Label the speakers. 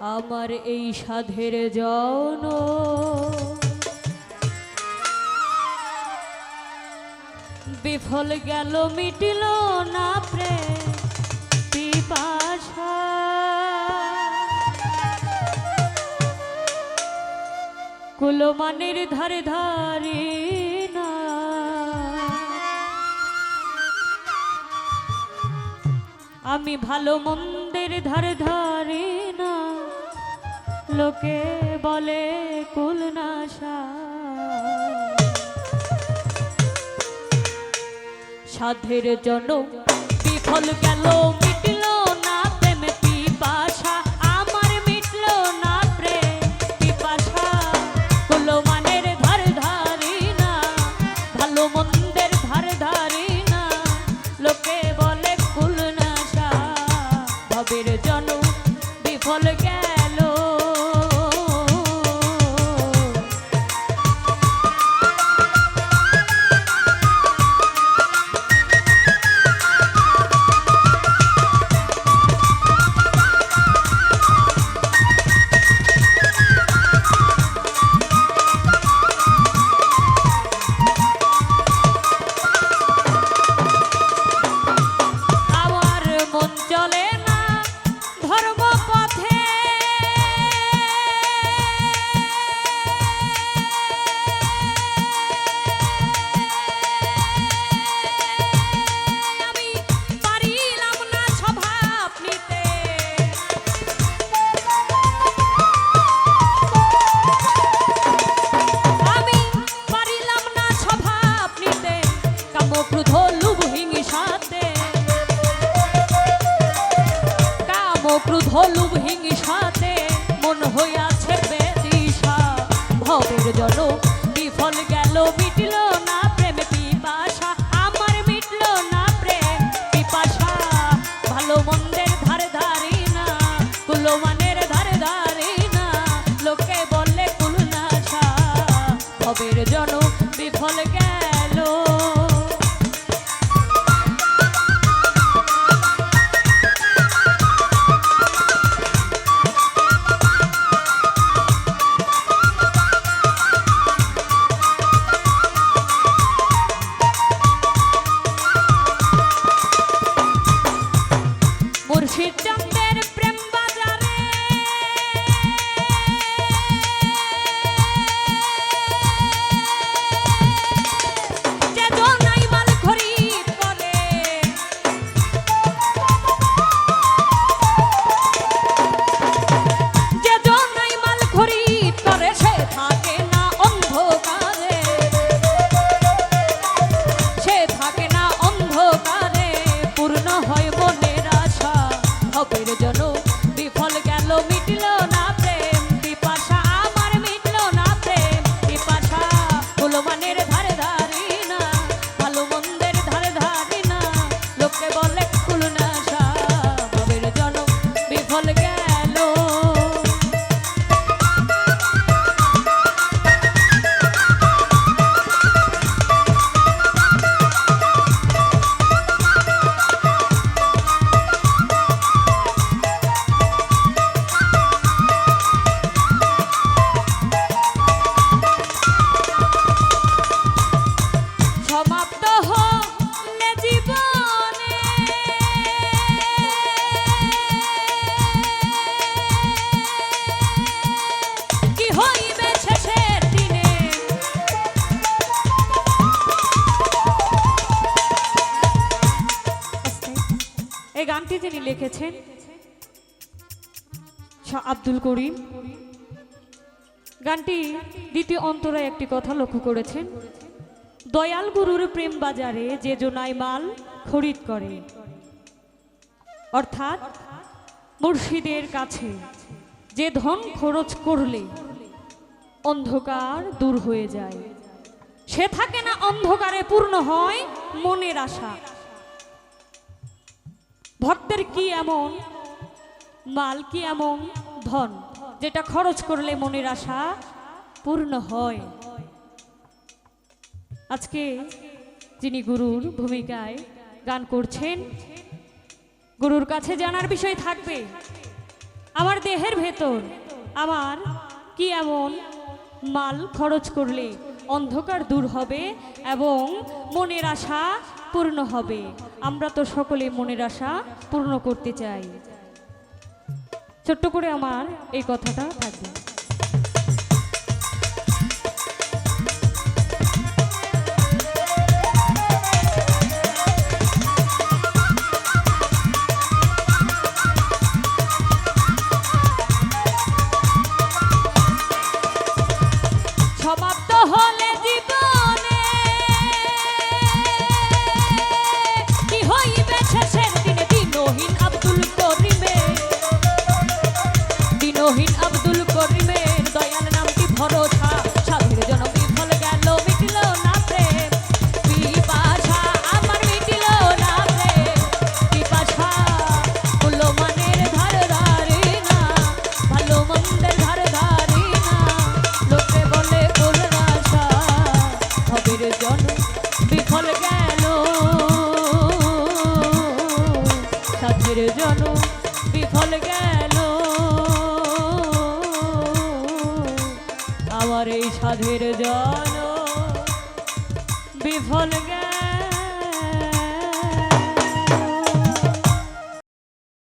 Speaker 1: আমার এই সাধের জন বিফল গেল, মিটিল না পিপাসা। কুলমানের ধারে ধারে না। আমি ভালো মন্দের ধারে ধারে লোকে বলে, কুল সাধের জন্য বিফল গেল, মিটল না প্রেম আমার মিটল না প্রেম পিপাসা কুলমানের ধার ধারি না, ভালো মন্দের ধার ধারি না। লোকে বলে, কুল নাশা ভবের জন বিফল গেল। ভবের জন বিফল গেল know. এই গানটি যিনি লিখেছেন, শাহ আব্দুল করিম, গানটি দ্বিতীয় অন্তরায় একটি কথা লক্ষ্য করেছেন, দয়াল গুরুর প্রেম বাজারে যে জোনাই মাল খরিদ করে। অর্থাৎ, মুর্শিদের কাছে যে ধন খরচ করলে অন্ধকার দূর হয়ে যায়। সে থাকে না অন্ধকারে পূর্ণ হয় মনের আশা। ভক্তের কি এমন, মাল কি এমন ধন যেটা খরচ করলে মনের আশা পূর্ণ হয়? আজকে যিনি গুরুর ভূমিকায় গান করছেন, গুরুর কাছে জানার বিষয় থাকবে, আমার দেহের ভেতর আমার কি এমন মাল খরচ করলে অন্ধকার দূর হবে এবং মনের আশা পূর্ণ হবে। আমরা তো সকলে মনের আশা পূর্ণ করতে চাই। ছোট্ট করে আমার এই কথাটা থাকবে। সাধুর জন বিফল গেল